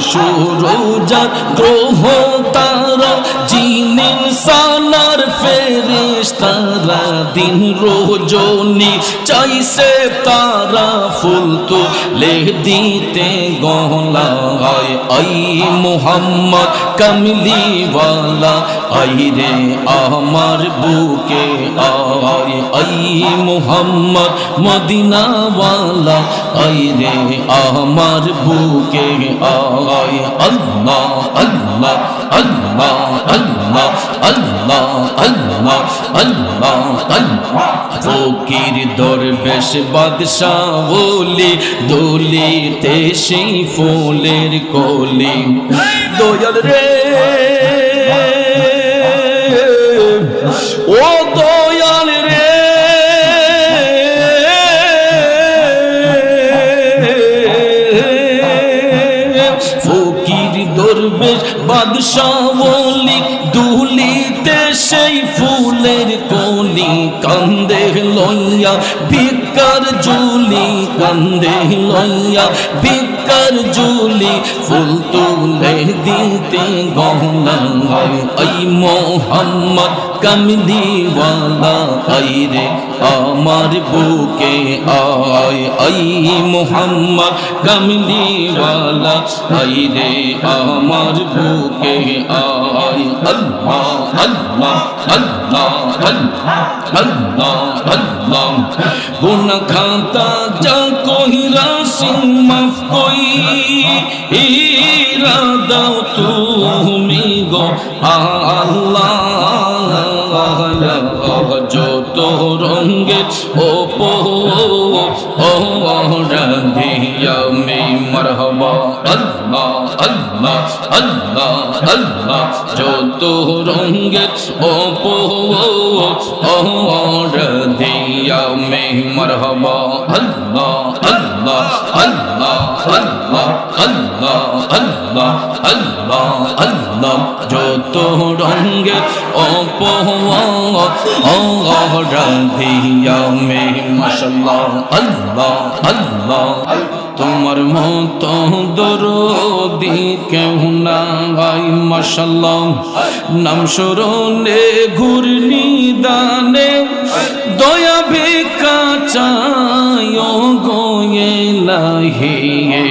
সূর্য রোহ তারা জিন সানার ফে দিন রোজনি চাইছে তারা ফুল তুলে দিতে গলায় আই মোহাম্মদ কমলিওয়ালা আই রে আমার বুকে আয় আই মোহাম্মদ মদিনাওয়ালা আই রে আমার বুকে আয় আল্লাহ আল্লাহ আল্লাহ আল্লাহ আল্লাহ আল্লাহ আল্লাহ আল্লাহ। ফকির দরবেশ বাদশাহ বলি, দলিতে সেই ফুলের কলি। দয়াল রে, ও লইয়া ভিকার জুলি কান্দে লইয়া ভিকার জুলি ফুল তুলে দিতে গহনা ঐ মোহাম্মদ কমলিওয়ালা আই রে আমার বুকে আয়, আই মোহাম্মদ। কমলিওয়ালা আই রে আমার বুকে আয়। আল্লাহ আল্লাহ আল্লাহ আল্লাহ আল্লাহ গুণ খাতা যা কহিরা সিং মাফ কই ইরাদাও তুমি গো আল্লাহ। যত রঙ্গের ওপো রাধিয়া মে মরহবা আল্লাহ আল্লাহ আল্লাহ আল্লাহ যত রঙ্গের ওপো রাধিয়া রঙ্গে ও পো ও রাধিয়া মে মরহবা, আল্লাহ আল্লাহ আল্লাহ আল্লাহ আল্লাহ আল্লাহ আল্লাহ আল্লাহ। যত রঙ্গে অপরাধিয়া মে মশাল্লাহ আল্লাহ আল্লাহ। তোমার মতো দরদি কেউ না ভাই মশাল্লাহ নাম সরণে ঘূর্ণি দানে দয়া ভিকা চায় গোয়ে লাহিয়ে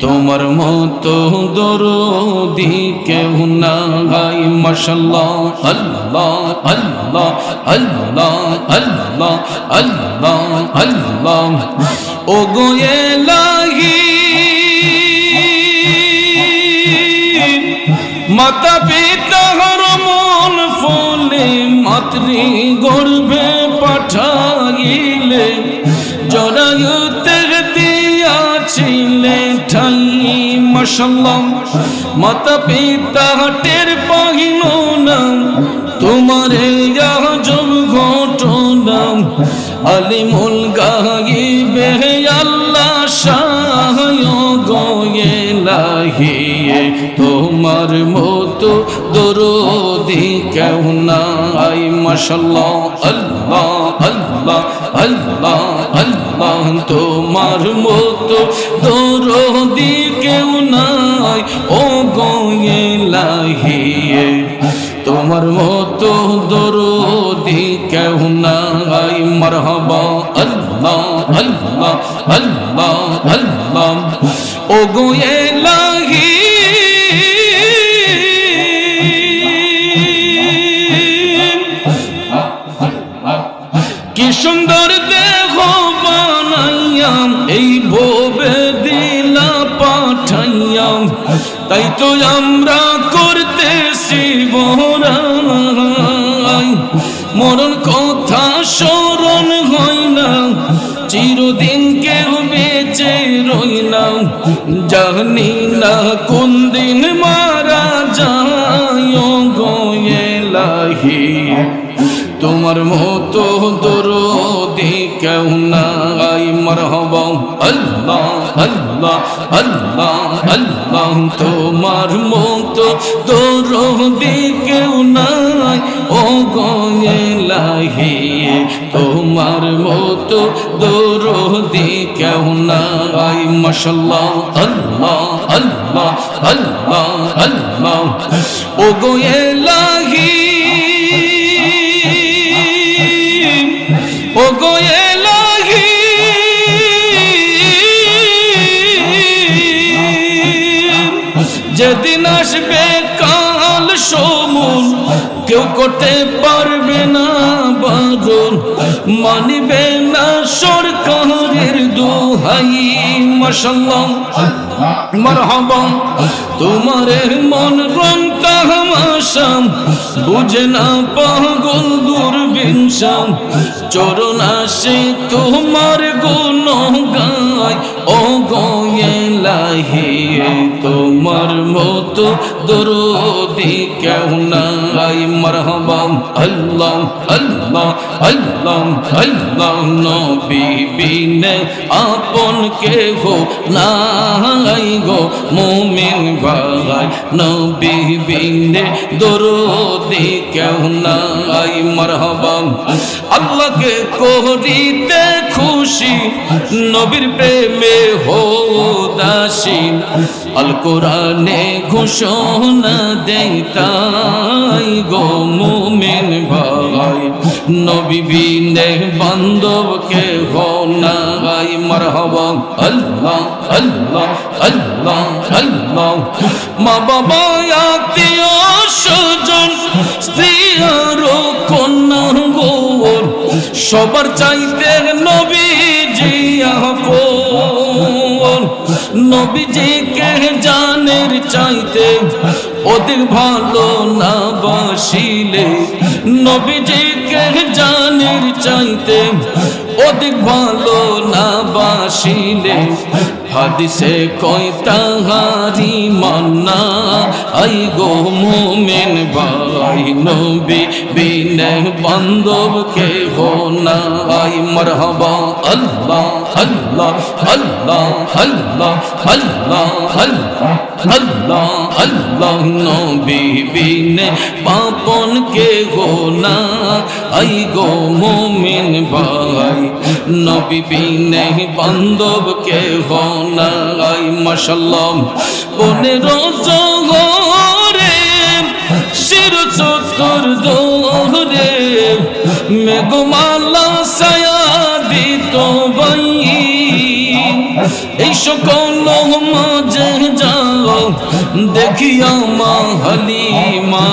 তোমার মতো দরদি কেউ গাই মশাল্লাহ, আল্লাহ আল্লাহ আল্লাহ আল্লাহ আল্লাহ আল্লাহ। ও গোয়ে লাহি মাতা পিতা হর মন ফলে মাতৃ গর্ভে মশাল্লাম মাতা পিতা টের পাহিল না, তোমারে জব ঘটনা। আলিমুল গাইবে আল্লাহ শাহ গোয়ে লাহিয়ে তোমার মতো দরদি কেউ নাই, মশাল্লাহ, আল্লাহ আল্লাহ আল্লাহ আল্লাহ, তোমার মতো দরদি কেউ নাই। ও গয়ে লাহিয়ে তোমার মতো দরদি কেউ নাই। মরহবা আল্লাহ আল্লাহ আল্লাহ আল্লাহ। ও গোয়ে তাই তো আমরা করতেছি বহরাই। মরণ কথা স্মরণ হয় না, চিরদিন কেউ বেঁচে রই না। জানি না আল্লাহ আল্লাহ আল্লাহ, তোমার মতো দরদি কেউ নাই। ও গয়েলাহি তোমার মতো দরদি কেউ নাই। মাশাল্লাহ আল্লাহ আল্লাহ আল্লাহ আল্লাহ। ও গয়েলাহি ও যেদিন আসবে কাল সমুন কেউ করতে পারবে না বারণ মানিবে না সরকারের দোহাই, মশাল্লাহ মারহাবা তোমারে মন রং তাহমাশাম বুঝে না পাগল দুর্বিনসাম চরণ আসে তোমার গুণ ও গয়েলাহি তোমার মতো দরদি কেউ নাই। মরহবাম আল্লাহ আল্লাহ আল্লাহ আল্লাহ, নবী বিনে আপন কে হো নাই গো মুমিন ভাই। নবী বিনে দরদি কেউ নাই। মারহাবা, আল্লাহকে করিতে খুশি, নবীর প্রেমে হো দাসী। আল কোরআনে ঘোষণা দেই তাই গো মুমিন ভাই। নবী বিনে বান্ধব কে হো নাই। মারহাবা, আল্লাহ আল্লাহ আল্লাহ আল্লাহ। মা বাবা, আত্মীয় স্বজন, স্ত্রী আরও সবার চাইতে নবীজি আপন নবীজিকে জানের চাইতে অধিক ভালো না বাসিলে। নবীজিকে জানের চাইতে অধিক ভালো না বাসিলে। হাদিসে কই তাহারি মান্না, আই গো মোমেন ভাই, নবী বিনে বান্ধব কে হো না আই মরহবা, আল্লাহ আল্লাহ আল্লাহ আল্লাহ আল্লাহ আল্লাহ আল্লাহ আল্লাহ, নবী বিনে পাপন কে হো না আই গো মোমিন বিবি বান্ধব কে হনাই মশাল্লাম বনে রোজ শির চতুর দোরে মেঘমালা সায়া দিত এই সকল মাঝে যাও, দেখিয়া মা হালিমা।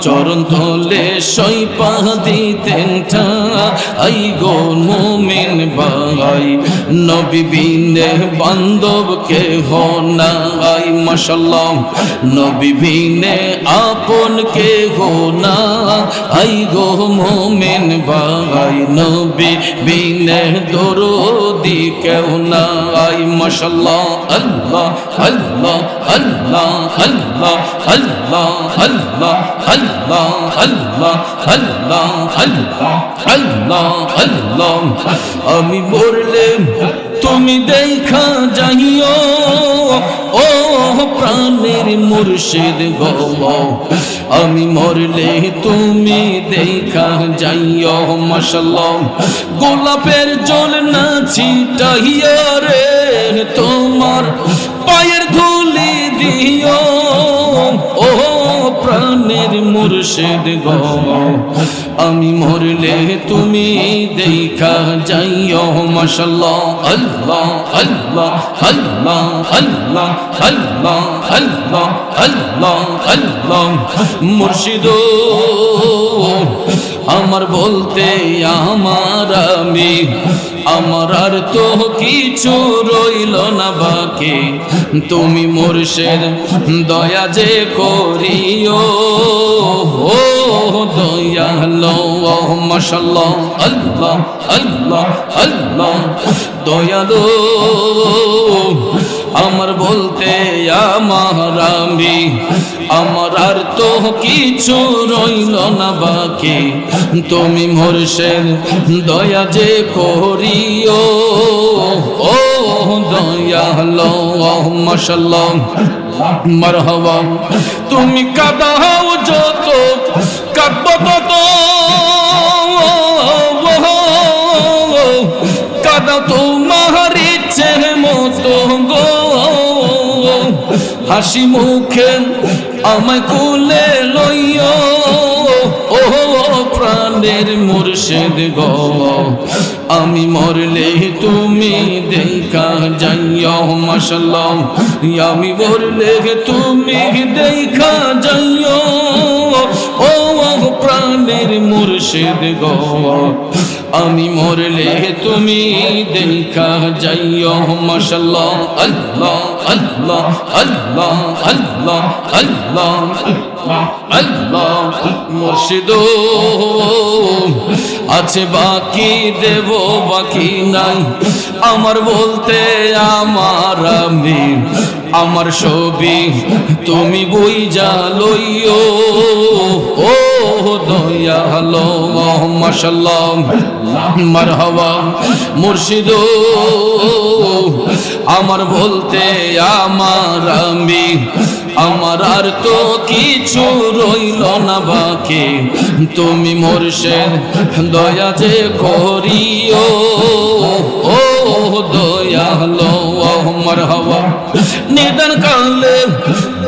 চরণ তলে সই পাহ দিতেন ঠা আই গো মোমেন ভাই নবী বিনে বান্ধব কে হো নাই মাশাল্লাহ নবী বিনে আপন কে হো গো মোমিন ভাই নবী বিনে দরদি কেউ না আই মাশাল্লাহ আল্লাহ আল্লাহ আল্লাহ আল্লাহ আল্লাহ আল্লাহ আল্লাহ আল্লাহ আল্লাহ আল্লাহ আল্লাহ আল্লাহ আমি বললে তুমি দেখা যাইও, ও প্রাণের মুর্শিদ গো, আমি মরলে তুমি দেখা যাইও মশাল গোলাপের জল না ছিটাইয়া রে তোমার পায়ের ধুলি দিও প্রাণের মুর্শিদ গো। আমি মরলে তুমি দেখা যাইও, মশাল্লাহ, আল্লাহ আল্লাহ আল্লাহ আল্লাহ আল্লাহ আল্লাহ আল্লাহ আল্লাহ। মুর্শিদ, আমার বলতে আমার আমি, আমার আর তো কিছু রইল না বাকি। তুমি মুর্শেদ, দয়া যে করিও। ও দয়ালো মশাল্লাহ, আল্লাহ আল্লাহ আল্লাহ। দয়ালো, আমার বলতে আমার আমি, আমার আর তো কিছু রইল না বাকি। তুমি মোরশের দয়া যে করিও। ও তুমি কাদাও যত, কাঁদব তত। কাদা তোমার ইচ্ছে মতো গো। হাসি মুখে আমায় কুলে লইও, ও প্রাণের মুর্শিদ গো। আমি মরলে যাইও মাসাল্লাহ আমি মরলে তুমি দেখা যাইও, ও প্রাণের মুর্শিদ গো। আমি মরলে তুমি দেখা যাইও মাসাল্লাহ আল্লাহ আল্লাহ আল্লাহ আল্লাহ আল্লাহ আল্লাহ, মুর্শিদ। আছে বাকি দেব, বাকি নাই। আমার বলতে আমার আমি আমার ছবি তুমি বই লইও। ও দয়ালো মাশাল্লাহ, মারহাবা মুর্শিদ। আমার বলতে আমার আমি আমার আর তো কিছু রইল না বাকি। তুমি মোরশেদ দয়া যে করিও। ও দয়ালো আমার হওয়া নিদান কালে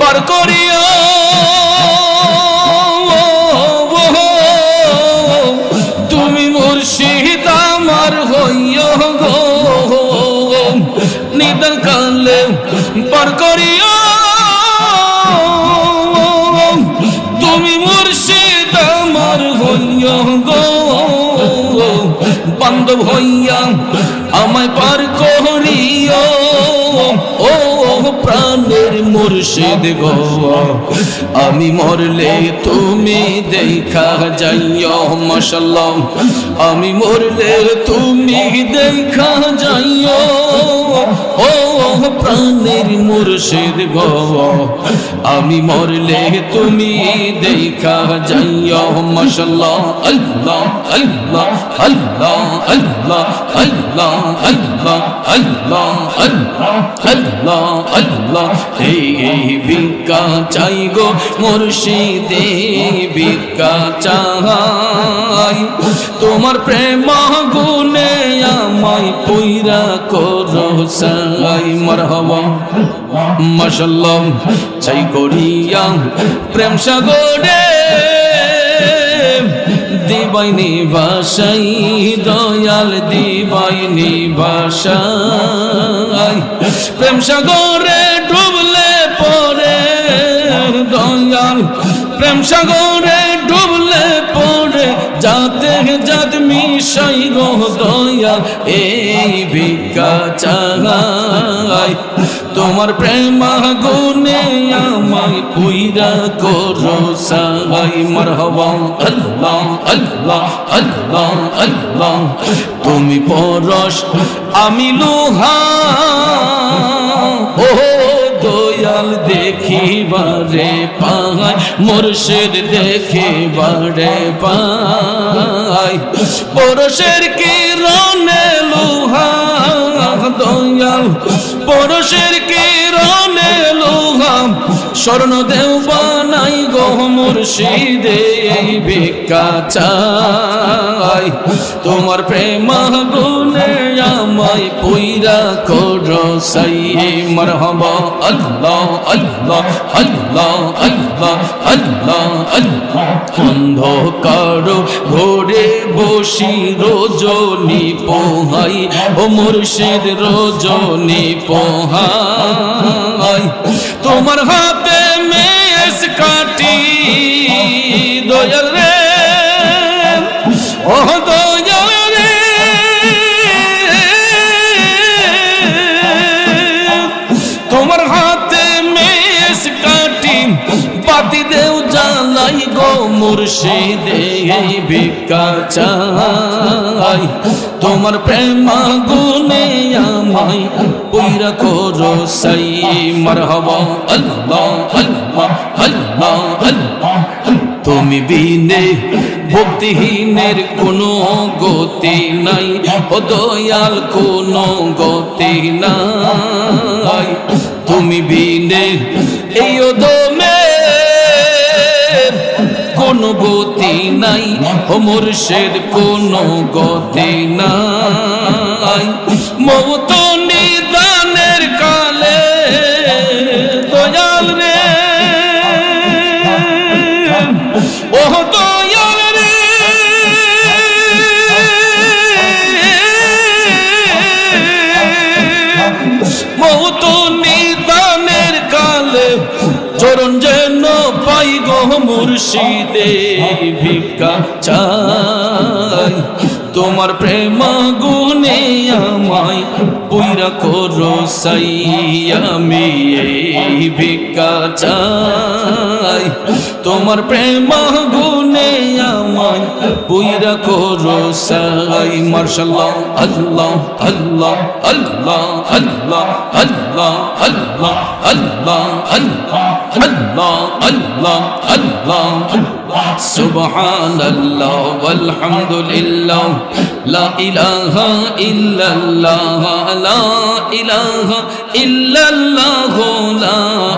পার করিও। হইয়া আমায় পার করিও। ও প্রাণের মুর্শিদ গো। আমি মরলে তুমি দেখা যাইও মশাল্লাহ আমি মরলে তুমি দেখা যাইও। ও প্রাণের মুর্শিদ গো। আমি মরলে তুমি দেখা যাইও, মশাল্লাহ, আল্লাহ আল্লাহ আল্লাহ আল্লাহ আল্লাহ আল্লাহ আল্লাহ আল্লাহ আল্লাহ আল্লাহ। এই ভিক্ষা চাই গো, মুর্শিদে, ভিক্ষা চাই। তোমার প্রেম গুনে আমায় পুইরা করো সাই মরহবা মাশাল্লাহ চাই করিয়া প্রেম সাগরে দিবাইনি বাসাই, দয়াল দিবাইনি বাসাই। প্রেম সাগরে ডুবলে পরে, দয়াল প্রেম সাগরে ডুবলে পরে, যাতে গো এই তোমার প্রেম গুনে আমায় পুইরা করো সাই মারহাবা, আল্লাহ আল্লাহ আল্লাহ আল্লাহ। তুমি পরশ, আমি লোহা। ও দেখিবারে পায় দেখি বারে পায়। পরশের কি রানে লোহা দয়াল পরশের কি স্বর্ণ দেও বানাই গো মুর্শিদে, এই ভিক্ষা চাই। তোমার প্রেম গুনে আমায় পুইরা করো সাই। মারহাবা, আল্লাহ আল্লাহ আল্লাহ আল্লাহ আল্লাহ আল্লাহ। অন্ধকার ঘোরে বসি রোজনি পোহাই, ও মুর্শিদ রোজনি পোহাই। তোমার হাতে মুর্শিদে এই চাই। তোমার প্রেম গুনে আমায় পুইরা করো সাই। মারহাবা, আল্লাহ আল্লাহ আল্লাহ আল্লাহ। তুমি বিনে ভক্তিহীনের কোনো গতি নাই। ও দয়াল, কোনো গতি নাই। তুমি বিনে এই দমে কোনো গতি নাই ও মুর্শেদ কোনো গতি নাই। মৌত তোমার প্রেম গুনে আমায় পুইরা করো সাই আমি এই ভিক্ষা চাই। তোমার প্রেম গুনে আমায় পুইরা করো সাই মার্শাল্লাহ আল্লাহ আল্লাহ আল্লাহ আল্লাহ আল্লাহ আল্লাহ আল্লাহ আল্লাহ আল্লাহ আল্লাহ আল্লাহ سبحان الله والحمد لله لا إله إلا الله لا إله إلا الله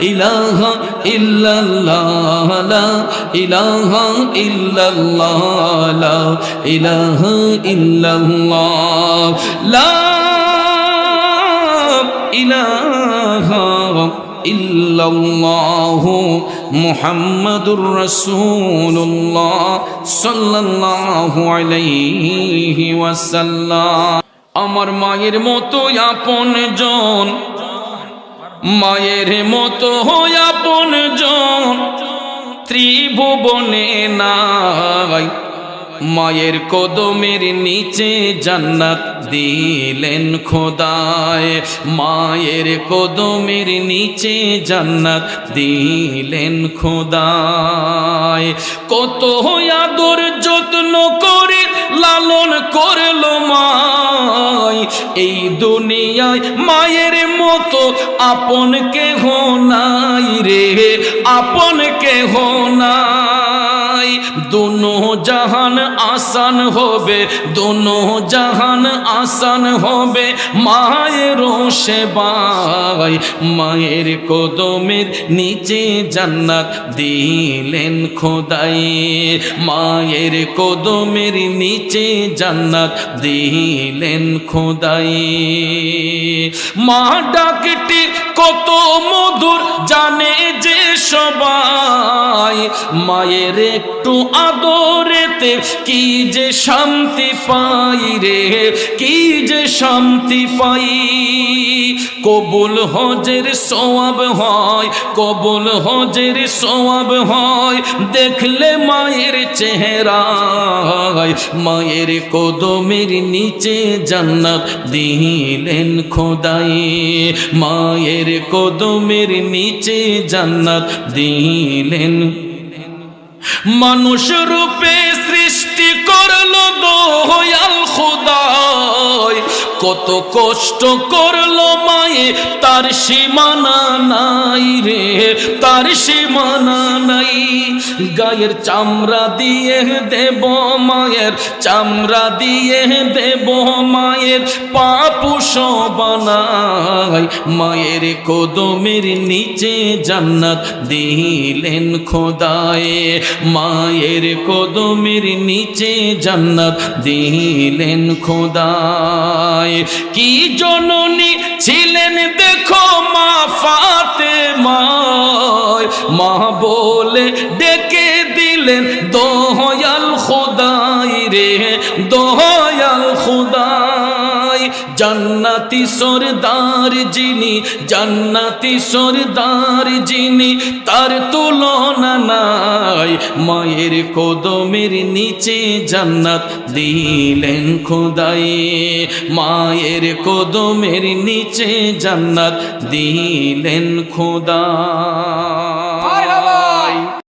ইলাহা ইল্লাল্লাহ লা মুহাম্মাদুর রাসূলুল্লাহ সাল্লাল্লাহু আলাইহি ওয়াসাল্লাম। আমার মায়ের মতো আপন জন মায়ের মতো আপন জন, ত্রিভুবনে নাই। মায়ের কদমের নিচে জান্নাত দিলেন খোদায়। মায়ের কদমের নিচে জান্নাত দিলেন খোদায়। কত আদর যত্ন করে লালন করল মায় এই দুনিয়ায় মায়ের মতো আপন কেহ নাই রে আপন কেহ নাই। দুনো জাহান আসান হবে, দুনো জাহান আসান হবে। মায়ের সেবাই মায়ের কদমের নিচে জান্নাত দিলেন খোদাই। মায়ের কদমের নিচে জান্নাত দিলেন খোদাই। মা ডাকটি কত মধুর, জানে যে সবাই। মায়ের একটু আদরেতে, কি যে শান্তি পাই রে, কি যে শান্তি পাই। কবুল হজের সোয়াব হয়, কবুল হজের সোয়াব হয়, দেখলে মায়ের চেহারা মায়ের কদমের নিচে জান্নাত দিলেন খোদাই। মায়ের কদমের নিচে জান্নাত দিলেন মানুষ রূপে সৃষ্টি করল দয়াল খোদায় কত কষ্ট করল মায়ে, তার সীমানা নাই রে, তার সীমানা নাই। গায়ের চামড়া দিয়ে দেব মায়ের, চামড়া দিয়ে দেব মায়ের পাপুষ বানাই মায়ের কদমের নিচে জান্নাত দিলেন খোদায়। মায়ের কদমের নিচে জান্নাত দিলেন খোদায়। কি জননী ছিলেন দেখো মা ফাতে মায় মা বলে ডেকে দিলেন দোহয়াল খোদাই রে। খোদাই জান্নাতি সরদার যিনি, জান্নাতি সরদার যিনি, তার তুলনা নাই। মায়ের কদমের নিচে জান্নাত দিলেন খোদাই। মায়ের কদমের নিচে জান্নাত দিলেন খোদা।